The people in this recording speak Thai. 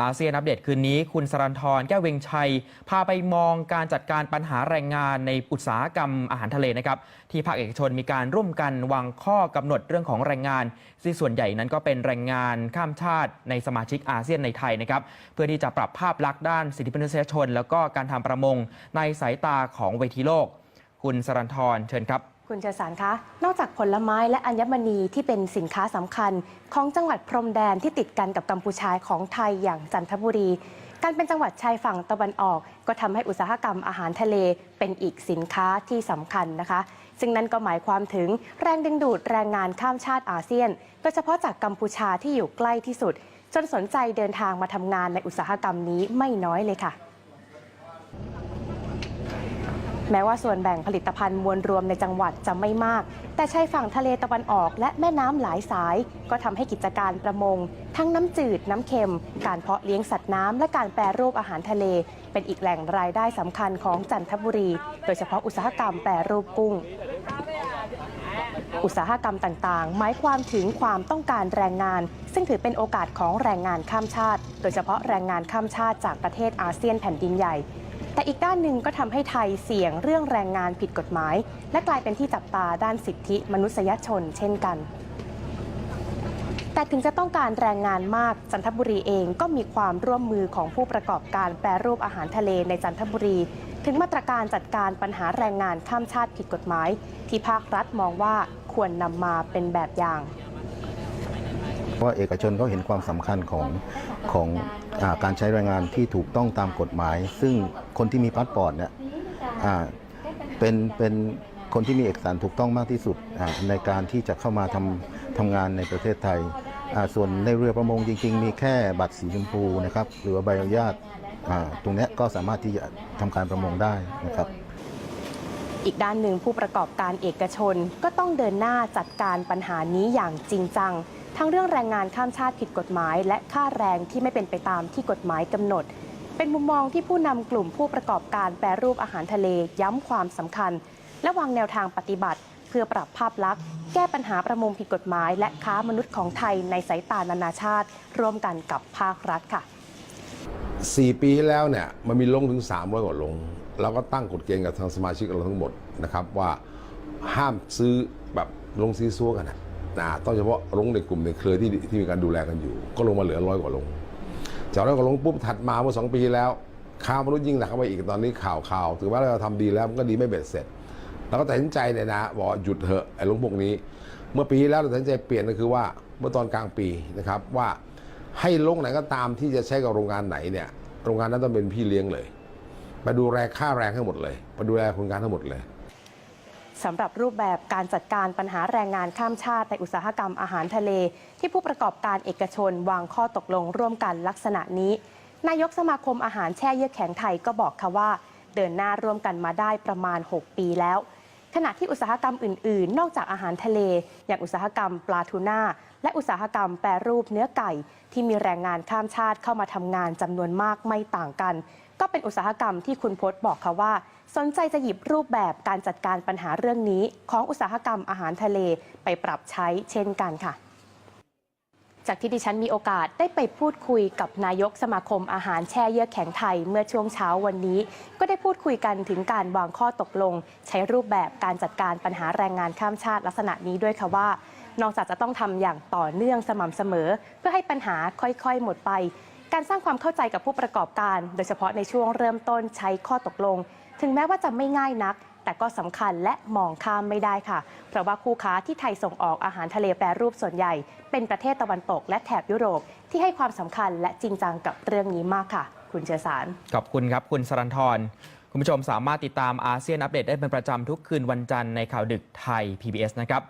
อาเซียนอัปเดตคืนนี้ คุณสรันทรแก้วเวงชัย พาไปมองการจัดการปัญหาแรงงานในอุตสาหกรรมอาหารทะเลนะครับที่ภาคเอกชนมีการร่วมกันวางข้อกำหนดเรื่องของแรงงานซึ่งส่วนใหญ่นั้นก็เป็นแรงงานข้ามชาติในสมาชิกอาเซียนในไทยนะครับเพื่อที่จะปรับภาพลักษณ์ด้านสิทธิมนุษยชน แล้วก็การทำประมงในสายตาของเวทีโลก คุณสรันทรเชิญครับ คุณเชษสารคะ นอกจากผลไม้และอัญมณีที่เป็นสินค้าสำคัญ ของจังหวัดพรมแดนที่ติดกันกับกัมพูชาของไทยอย่างจันทบุรี การเป็นจังหวัดชายฝั่งตะวันออก ก็ทำให้อุตสาหกรรมอาหารทะเลเป็นอีกสินค้าที่สำคัญนะคะ ซึ่งนั่นก็หมายความถึงแรงดึงดูดแรงงานข้ามชาติอาเซียน โดยเฉพาะจากกัมพูชาที่อยู่ใกล้ที่สุด จนสนใจเดินทางมาทำงานในอุตสาหกรรมนี้ไม่น้อยเลยค่ะ แม้ว่าส่วนแบ่งผลิตภัณฑ์มวลรวมในจังหวัดจะไม่มาก แต่ชายฝั่งทะเลตะวันออกและแม่น้ำหลายสาย ก็ทำให้กิจการประมง ทั้งน้ำจืดน้ำเค็ม การเพาะเลี้ยงสัตว์น้ำและการแปรรูปอาหารทะเล เป็นอีกแหล่งรายได้สำคัญของจันทบุรี โดยเฉพาะอุตสาหกรรมแปรรูปกุ้งอุตสาหกรรมต่างๆ หมายความถึงความต้องการแรงงาน ซึ่งถือเป็นโอกาสของแรงงานข้ามชาติ โดยเฉพาะแรงงานข้ามชาติจากประเทศอาเซียนแผ่นดินใหญ่ แต่อีกด้านหนึ่งก็ทำให้ไทยเสี่ยงเรื่องแรงงานผิดกฎหมาย และกลายเป็นที่จับตาด้านสิทธิมนุษยชนเช่นกัน แต่ถึงจะต้องการแรงงานมากจันทบุรีเองก็มีความร่วมมือของผู้ประกอบการแปรรูปอาหารทะเลในจันทบุรี ถึงมาตรการจัดการปัญหาแรงงานข้ามชาติผิดกฎหมาย ที่ภาครัฐมองว่าควรนำมาเป็นแบบอย่าง ว่าเอกชนเขาเห็นความสำคัญของของอการใช้แรงงานที่ถูกต้องตามกฎหมาย ซึ่งคนที่มีพาสปอร์ตเนี่ยเป็นเป็นคนที่มีเอกสารถูกต้องมากที่สุดในการที่จะเข้ามาทำทำงานในประเทศไทย ส่วนในเรือประมงจริง ๆ มีแค่บัตรสีชมพูนะครับหรือว่าใบอนุญาตตรงนี้ก็สามารถที่จะทำการประมงได้นะครับอีกด้านหนึ่งผู้ประกอบการเอกชนก็ต้องเดินหน้าจัดการปัญหานี้อย่างจริงจัง ทั้งเรื่องแรงงานข้ามชาติผิดกฎหมาย และค่าแรงที่ไม่เป็นไปตามที่กฎหมายกำหนด เป็นมุมมองที่ผู้นำกลุ่มผู้ประกอบการแปรรูปอาหารทะเลย้ำความสำคัญ และวางแนวทางปฏิบัติ เพื่อปรับภาพลักษณ์ แก้ปัญหาประมงผิดกฎหมาย และค้ามนุษย์ของไทยในสายตานานาชาติ ร่วมกันกับภาครัฐค่ะ 4 ปีที่แล้วเนี่ยมันมีลงถึง 300กว่าลง เราก็ตั้งกฎเกณฑ์กับทางสมาชิกเราทั้งหมดนะครับว่าห้ามซื้อแบบลงซีซัวกันนะ นะต้องเฉพาะลงในกลุ่มในเครือที่ที่มีการดูแลกันอยู่ ก็ลงมาเหลือร้อยกว่าลงจากร้อยกว่าลงปุ๊บถัดมาเมื่อสองปีแล้วข่าวมนุษย์ยิ่งหนักเข้าไปอีกตอนนี้ข่าวข่าวถือว่าเราทำดีแล้วมันก็ดีไม่เบ็ดเสร็จเราก็ตัดสินใจเนี่ยนะบอกว่าหยุดเถอะไอ้ลงพวกนี้ เมื่อปีที่แล้วเราตัดสินใจเปลี่ยนก็คือว่าเมื่อตอนกลางปีนะครับว่าให้ลงไหนก็ตามที่จะใช้กับโรงงานไหนเนี่ยโรงงานนั้นต้องเป็นพี่เลี้ยงเลย มาดูแลค่าแรงทั้งหมดเลยมาดูแลคนงานทั้งหมดเลย สำหรับรูปแบบการจัดการปัญหาแรงงานข้ามชาติในอุตสาหกรรมอาหารทะเล ที่ผู้ประกอบการเอกชนวางข้อตกลงร่วมกันลักษณะนี้ นายกสมาคมอาหารแช่เยือกแข็งไทยก็บอกค่ะว่า เดินหน้าร่วมกันมาได้ประมาณ 6 ปีแล้ว ขณะที่อุตสาหกรรมอื่น ๆ นอกจากอาหารทะเล อย่างอุตสาหกรรมปลาทูน่าและอุตสาหกรรมแปรรูปเนื้อไก่ ที่มีแรงงานข้ามชาติเข้ามาทำงานจำนวนมากไม่ต่างกัน ก็เป็นอุตสาหกรรมที่คุณพจน์บอกค่ะว่า สนใจจะหยิบรูปแบบการจัดการปัญหาเรื่องนี้ ของอุตสาหกรรมอาหารทะเลไปปรับใช้เช่นกันค่ะ จากที่ดิฉันมีโอกาสได้ไปพูดคุยกับนายกสมาคมอาหารแช่เยือกแข็งไทยเมื่อช่วงเช้าวันนี้ ก็ได้พูดคุยกันถึงการวางข้อตกลง ใช้รูปแบบการจัดการปัญหาแรงงานข้ามชาติลักษณะนี้ด้วยค่ะว่านอกจากจะต้องทำอย่างต่อเนื่องสม่ำเสมอ เพื่อให้ปัญหาค่อยๆ หมดไป การสร้างความเข้าใจกับผู้ประกอบการ โดยเฉพาะในช่วงเริ่มต้นใช้ข้อตกลง ถึงแม้ว่าจะไม่ง่ายนัก แต่ก็สำคัญและมองข้ามไม่ได้ค่ะ เพราะว่าคู่ค้าที่ไทยส่งออกอาหารทะเลแปรรูปส่วนใหญ่ เป็นประเทศตะวันตกและแถบยุโรป ที่ให้ความสำคัญและจริงจังกับเรื่องนี้มากค่ะ คุณเชษสาร ขอบคุณครับ คุณสรันทรคุณผู้ชมสามารถติดตามอาเซียนอัปเดตได้เป็นประจำทุกคืนวันจันทร์ในข่าวดึกไทย PBS นะครับ